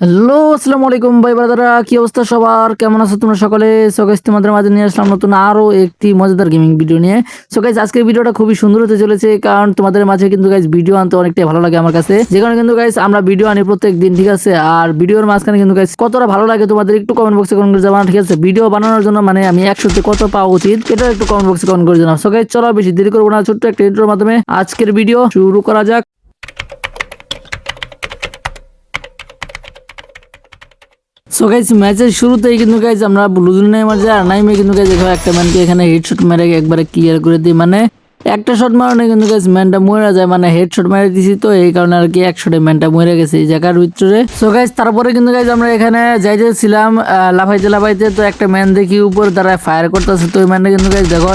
Hello, আসসালামু আলাইকুম ভাই ব্রাদাররা কি অবস্থা সবার? কেমন আছো তোমরা সকলে? সো তোমাদের মাঝে নিয়ে আসলাম নতুন আরও একটি মজাদার গেমিং ভিডিও নিয়ে। সো গাইস আজকের ভিডিওটা খুবই সুন্দর হতে চলেছে, কারণ তোমাদের মাঝে কিন্তু গাইস ভিডিও আনতে অনেকটাই ভালো লাগে আমার কাছে। যেখানে কিন্তু গাইস আমরা ভিডিও আনি প্রত্যেক দিন, ঠিক আছে? আর ভিডিওর মাঝখানে কিন্তু গাইস কতটা ভালো লাগে তোমাদের একটু কমেন্ট বক্সে কমেন্ট করে জানাও, ঠিক আছে? ভিডিও বানানোর জন্য মানে আমি একশোতে কত পাওয়া উচিত এটা একটু কমেন্ট বক্সে কমেন্ট করে জানাও। সো চলো বেশি দেরি করব না, ছোট্ট একটা ইন্ট্রোর মাধ্যমে আজকের ভিডিও শুরু করা যাক। সো গাইজ ম্যাচের শুরুতেই কিন্তু গাইজ আমরা ব্লুজুনের মাঝে আর নাইমে কিন্তু গাইজ একটা ম্যানকে এখানে হেডশট মেরে একবারে ক্লিয়ার করে দিই। মানে একটা শট মারনে কিন্তু গাইস ম্যানটা মরে যায় মানে হেড হেডশট মেরে দিছি তো এই কারণে আর কি এক শটে ম্যানটা মরে গেছে এই জায়গার ভিতরে। সো গাইস তারপরে কিন্তু গাইস আমরা এখানে যাইতেছিলাম আহ, লাফাইতে লাফাইতে তো একটা ম্যান দেখি উপর দ্বারা ফায়ার করতেছে তো ওই ম্যানটা কিন্তু গাইস দেখো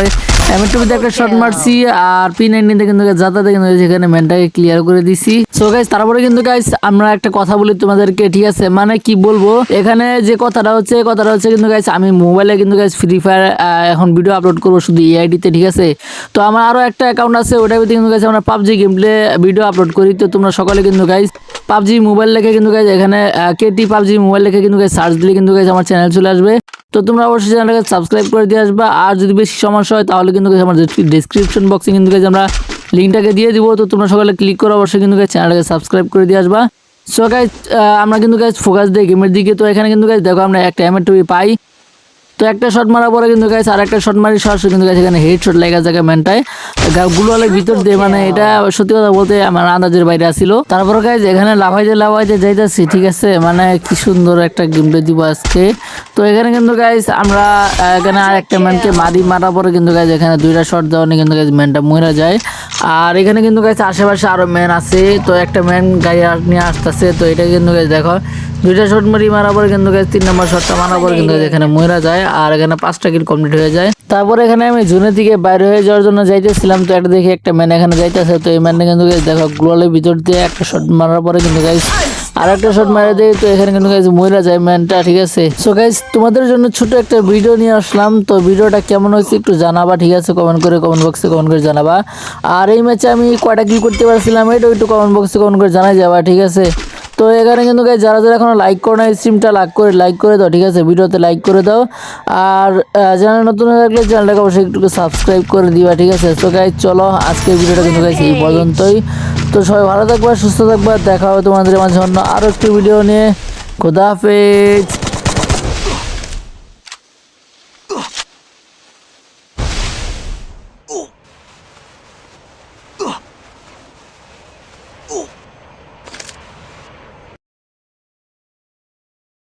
আমি একটু শট মারছি আর পি নাইনটিতে কিন্তু যাতায়াতে কিন্তু সেখানে ম্যানটাকে ক্লিয়ার করে দিছি। সো গাইস তারপরে কিন্তু গাইস আমরা একটা কথা বলি তোমাদেরকে ঠিক আছে? মানে কি বলব এখানে যে কথাটা হচ্ছে কথাটা হচ্ছে কিন্তু গাইস আমি মোবাইলে কিন্তু গাইস ফ্রি ফায়ার এখন ভিডিও আপলোড করব শুধু এআইডিতে ঠিক আছে? তো আমার আরও একটা অ্যাকাউন্ট আছে ওটার ভিতরে কিন্তু গাইস আমরা PUBG game play video upload করি তো তোমরা সকালে কিন্তু গাইস পাবজি মোবাইল লেখে কিন্তু গাইস এখানে কেটি পাবজি মোবাইল লেখে কিন্তু গাইস সার্চ দিলে কিন্তু গাইস আমার চ্যানেল চলে আসবে তো তোমরা অবশ্যই চ্যানেলটাকে সাবস্ক্রাইব করে দিয়ে আসবা আর যদি বেশি সমস্যা হয় তাহলে কিন্তু আমার ডিসক্রিপশন বক্সে কিন্তু guys আমরা লিঙ্কটাকে দিয়ে দিব তো তোমরা সকালে ক্লিক করে অবশ্যই কিন্তু guys চ্যানেলটাকে সাবস্ক্রাইব করে দিয়ে আসবা সো গাইজ আমরা কিন্তু গাইজ ফোকাস দিই গেমের দিকে তো এখানে কিন্তু গাইজ দেখো আমরা একটা এমএর টুপি পাই তো একটা শট মারার পরে কিন্তু গাইস আর একটা শট মারি সরাসরি কিন্তু গাইস এখানে হেড শট লেগে যায় ম্যানটায় গুলোয়ালের ভিতর দিয়ে মানে এটা সত্যি কথা বলতে আমার আন্দাজের বাইরে আসিল। তারপরে গাইস এখানে লাফাইতে লাফাইতে যাইতেছি, ঠিক আছে? মানে কি সুন্দর একটা গেম প্লে দিব আজকে। তো এখানে কিন্তু গাইস আমরা এখানে আর একটা ম্যানকে মারি, মারার পরে কিন্তু গাইস এখানে দুইটা শট দেওয়া কিন্তু গাইস ম্যানটা মরে যায়। আর এখানে কিন্তু গাইস আশেপাশে আরও ম্যান আছে। তো একটা ম্যান গাড়ি নিয়ে আসতেছে, তো এটা কিন্তু গাইস দেখো। দুইটা শট মারি, মারার পরে কিন্তু গাইস তিন নম্বর শটটা মারার পরে কিন্তু এখানে মরা যায়। আর এখানে পাঁচটা কিল কমপ্লিট হয়ে যায়। তারপরে এখানে আমি জুনের দিকে বাইরে হয়ে যাওয়ার জন্য যাইতেছিলাম, তো একটা দেখি একটা ম্যান এখানে যাইতেছে, তো এই ম্যানটা কিন্তু দেখো গ্লোয়ালের ভিতর দিয়ে একটা শট মারার পরে কিন্তু গাইস আর একটা শট মারা দেয় তো এখানে কিন্তু গাইস মরা যায় ম্যানটা ঠিক আছে? সো গাইস তোমাদের জন্য ছোট একটা ভিডিও নিয়ে আসলাম, তো ভিডিওটা কেমন হয়েছে একটু জানাবা, ঠিক আছে? কমেন্ট করে কমেন্ট বক্সে কমেন্ট করে জানাবা। আর এই ম্যাচে আমি কয়টা কিল করতে পারছিলাম এটা একটু কমেন্ট বক্সে কমেন্ট করে জানাই যাবা, ঠিক আছে? তো এখানে কিন্তু গাইজ যারা যারা এখনও লাইক করো না স্ট্রিমটা লাইক করে লাইক করে দাও, ঠিক আছে? ভিডিওতে লাইক করে দাও। আর চ্যানেল নতুন হয়ে থাকলে চ্যানেলটাকে অবশ্যই একটু সাবস্ক্রাইব করে দিবা, ঠিক আছে? তো গাইজ চলো, আজকের ভিডিওটা কিন্তু গাইজ এই পর্যন্তই। তো সবাই ভালো থাকবে, সুস্থ থাকবে, দেখা হবে তোমাদের মাঝে অন্য আরও একটি ভিডিও নিয়ে। খোদাহাফেজ Oh!